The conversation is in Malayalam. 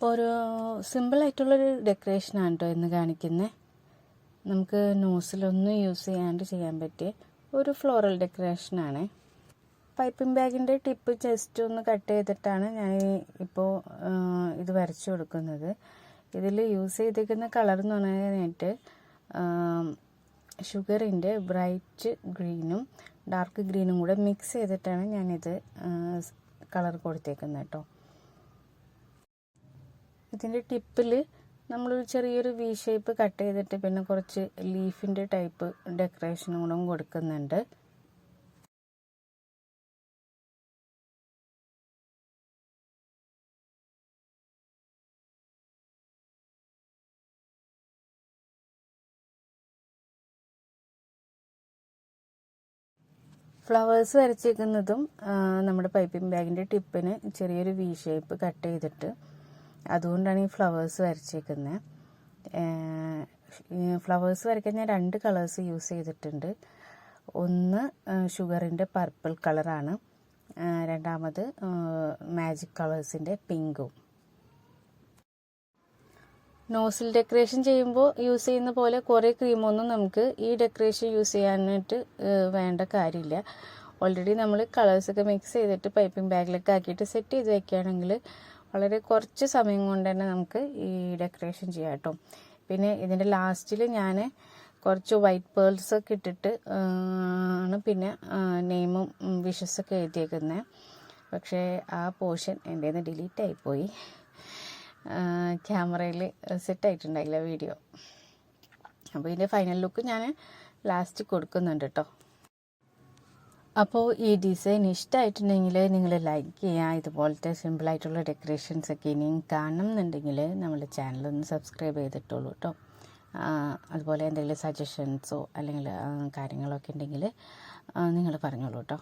ഒരു സിമ്പിളായിട്ടുള്ളൊരു ഡെക്കറേഷനാണ് കേട്ടോ ഇന്ന് കാണിക്കുന്നത് നമുക്ക് നോസിലൊന്നും യൂസ് ചെയ്യാണ്ട് ചെയ്യാൻ പറ്റിയ ഒരു ഫ്ലോറൽ ഡെക്കറേഷനാണ് പൈപ്പിംഗ് ബാഗിന്റെ ടിപ്പ് ജസ്റ്റ് ഒന്ന് കട്ട് ചെയ്തിട്ടാണ് ഞാൻ ഇപ്പോൾ ഇത് വരച്ചു കൊടുക്കുന്നത്. ഇതിൽ യൂസ് ചെയ്തിരിക്കുന്ന കളർ എന്ന് പറയാനായിട്ട് ഷുഗറിന്റെ ബ്രൈറ്റ് ഗ്രീനും ഡാർക്ക് ഗ്രീനും കൂടെ മിക്സ് ചെയ്തിട്ടാണ് ഞാനിത് കളർ കൊടുത്തേക്കുന്നത് കേട്ടോ ഇതിന്റെ ടിപ്പിൽ നമ്മളൊരു ചെറിയൊരു വി ഷേപ്പ് കട്ട് ചെയ്തിട്ട് പിന്നെ കുറച്ച് ലീഫിന്റെ ടൈപ്പ് ഡെക്കറേഷനും കൂടെ കൊടുക്കുന്നുണ്ട്. ഫ്ലവേഴ്സ് വരച്ചേക്കുന്നതും നമ്മുടെ പൈപ്പിംഗ് ബാഗിന്റെ ടിപ്പിന് ചെറിയൊരു വി ഷേപ്പ് കട്ട് ചെയ്തിട്ട് അതുകൊണ്ടാണ് ഈ ഫ്ലവേഴ്സ് വരച്ചേക്കുന്നത് ഫ്ലവേഴ്സ് വരയ്ക്കാൻ ഞാൻ രണ്ട് കളേഴ്സ് യൂസ് ചെയ്തിട്ടുണ്ട്. ഒന്ന് ഷുഗറിന്റെ പർപ്പിൾ കളറാണ്. രണ്ടാമത് മാജിക് കളേഴ്സിന്റെ പിങ്കും. നോസിൽ ഡെക്കറേഷൻ ചെയ്യുമ്പോൾ യൂസ് ചെയ്യുന്ന പോലെ കുറേ ക്രീമൊന്നും നമുക്ക് ഈ ഡെക്കറേഷൻ യൂസ് ചെയ്യാനായിട്ട് വേണ്ട കാര്യമില്ല. ഓൾറെഡി നമ്മൾ കളേഴ്സൊക്കെ മിക്സ് ചെയ്തിട്ട് പൈപ്പിംഗ് ബാഗിലൊക്കെ ആക്കിയിട്ട് സെറ്റ് ചെയ്ത് വെക്കുകയാണെങ്കിൽ വളരെ കുറച്ച് സമയം കൊണ്ട് തന്നെ നമുക്ക് ഈ ഡെക്കറേഷൻ ചെയ്യാം കേട്ടോ. പിന്നെ ഇതിന്റെ ലാസ്റ്റിൽ ഞാൻ കുറച്ച് വൈറ്റ് പേൾസ് ഒക്കെ ഇട്ടിട്ട് ആണ് പിന്നെ നെയിമും വിഷസൊക്കെ എഴുതിയേക്കുന്നത് പക്ഷേ ആ പോർഷൻ എന്റെ നിന്ന് ഡിലീറ്റ് ആയിപ്പോയി. ക്യാമറയിൽ സെറ്റായിട്ടുണ്ടായില്ല വീഡിയോ അപ്പോൾ ഇതിന്റെ ഫൈനൽ ലുക്ക് ഞാൻ ലാസ്റ്റ് കൊടുക്കുന്നുണ്ട് കേട്ടോ. അപ്പോൾ ഈ ഡിസൈൻ ഇഷ്ടമായിട്ടുണ്ടെങ്കിൽ നിങ്ങൾ ലൈക്ക് ചെയ്യുക ഇതുപോലത്തെ സിമ്പിളായിട്ടുള്ള ഡെക്കറേഷൻസ് ഒക്കെ ഇനിയും കാണണം എന്നുണ്ടെങ്കിൽ നമ്മുടെ ചാനലൊന്ന് സബ്സ്ക്രൈബ് ചെയ്തിട്ടുള്ളൂ കേട്ടോ അതുപോലെ എന്തെങ്കിലും സജഷൻസോ അല്ലെങ്കിൽ കാര്യങ്ങളൊക്കെ ഉണ്ടെങ്കിൽ നിങ്ങൾ പറഞ്ഞോളൂ കേട്ടോ